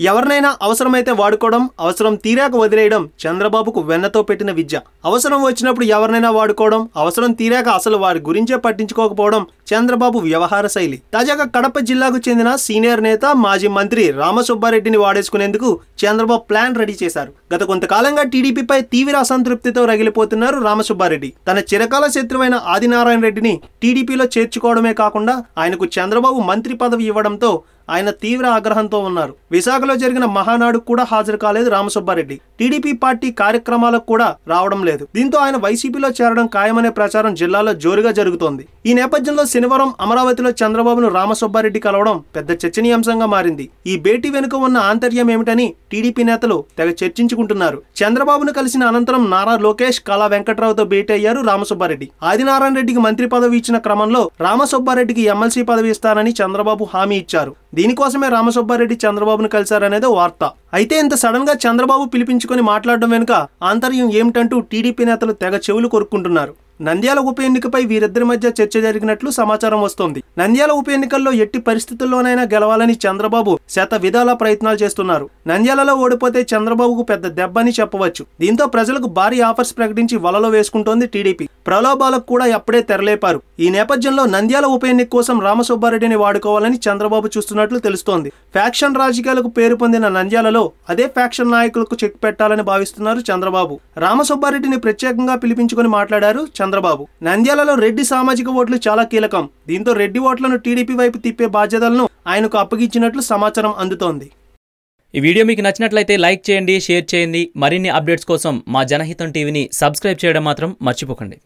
ఎవరినైనా అవసరమైతే వాడుకోవడం అవసరం తీరాక వదిలేయడం చంద్రబాబుకు వెన్నతో పెట్టిన విద్య. అవసరం వచ్చినప్పుడు ఎవరినైనా వాడుకోవడం అవసరం తీరాక అసలు వారి గురించే పట్టించుకోకపోవడం చంద్రబాబు వ్యవహార శైలి. తాజాగా కడప జిల్లాకు చెందిన సీనియర్ నేత మాజీ మంత్రి రామసుబ్బారెడ్డిని వాడేసుకునేందుకు చంద్రబాబు ప్లాన్ రెడీ చేశారు. గత కొంతకాలంగా టీడీపీపై తీవ్ర అసంతృప్తితో రగిలిపోతున్నారు రామసుబ్బారెడ్డి. తన చిరకాల శత్రువైన ఆదినారాయణ రెడ్డిని టీడీపీలో చేర్చుకోవడమే కాకుండా ఆయనకు చంద్రబాబు మంత్రి పదవి ఇవ్వడంతో ఆయన తీవ్ర ఆగ్రహంతో ఉన్నారు. విశాఖలో జరిగిన మహానాడు కూడా హాజరు కాలేదు రామసుబ్బారెడ్డి. టీడీపీ పార్టీ కార్యక్రమాలకు కూడా రావడం లేదు. దీంతో ఆయన వైసీపీలో చేరడం ఖాయమనే ప్రచారం జిల్లాలో జోరుగా జరుగుతోంది. ఈ నేపథ్యంలో శనివారం అమరావతిలో చంద్రబాబును రామసుబ్బారెడ్డి కలవడం పెద్ద చర్చనీయాంశంగా మారింది. ఈ భేటీ వెనుక ఉన్న ఆంతర్యం ఏమిటని టీడీపీ నేతలు తెగ చర్చించుకుంటున్నారు. చంద్రబాబును కలిసిన అనంతరం నారా లోకేష్ కళా వెంకట్రావుతో భేటీ అయ్యారు రామసుబ్బారెడ్డి. ఆదినారాయణ రెడ్డికి మంత్రి పదవి ఇచ్చిన క్రమంలో రామసుబ్బారెడ్డికి ఎమ్మెల్సీ పదవి ఇస్తానని చంద్రబాబు హామీ ఇచ్చారు. దీనికోసమే రామసుబ్బారెడ్డి చంద్రబాబును కలిశారనేది వార్త. అయితే ఇంత సడన్గా చంద్రబాబు పిలిపించుకొని మాట్లాడడం వెనుక ఆంతర్యం ఏమిటంటూ టీడీపీ నేతలు తెగ చెవులు కొరుక్కుంటున్నారు. నంద్యాల ఉప ఎన్నికపై వీరిద్దరి మధ్య చర్చ జరిగినట్లు సమాచారం వస్తోంది. నంద్యాల ఉప ఎన్నికల్లో ఎట్టి పరిస్థితుల్లోనైనా గెలవాలని చంద్రబాబు శత విధాల ప్రయత్నాలు చేస్తున్నారు. నంద్యాలలో ఓడిపోతే చంద్రబాబుకు పెద్ద దెబ్బని చెప్పవచ్చు. దీంతో ప్రజలకు భారీ ఆఫర్స్ ప్రకటించి వలలో వేసుకుంటోంది టీడీపీ. ప్రలోభాలకు కూడా అప్పుడే తెరలేపారు. ఈ నేపథ్యంలో నంద్యాల ఉప ఎన్నిక కోసం రామసుబ్బారెడ్డిని వాడుకోవాలని చంద్రబాబు చూస్తున్నట్లు తెలుస్తోంది. ఫ్యాక్షన్ రాజకీయాలకు పేరు పొందిన నంద్యాలలో అదే ఫ్యాక్షన్ నాయకులకు చెక్ పెట్టాలని భావిస్తున్నారు చంద్రబాబు. రామసుబ్బారెడ్డిని ప్రత్యేకంగా పిలిపించుకొని మాట్లాడారు చంద్రబాబు. నంద్యాలలో రెడ్డి సామాజిక ఓట్లు చాలా కీలకం. దీంతో రెడ్డి ఓట్లను టీడీపీ వైపు తిప్పే బాధ్యతలను ఆయనకు అప్పగించినట్లు సమాచారం అందుతోంది. ఈ వీడియో మీకు నచ్చినట్లయితే లైక్ చేయండి షేర్ చేయండి. మరిన్ని అప్డేట్స్ కోసం మా జనహితం టీవీని సబ్స్క్రైబ్ చేయడం మాత్రం మర్చిపోకండి.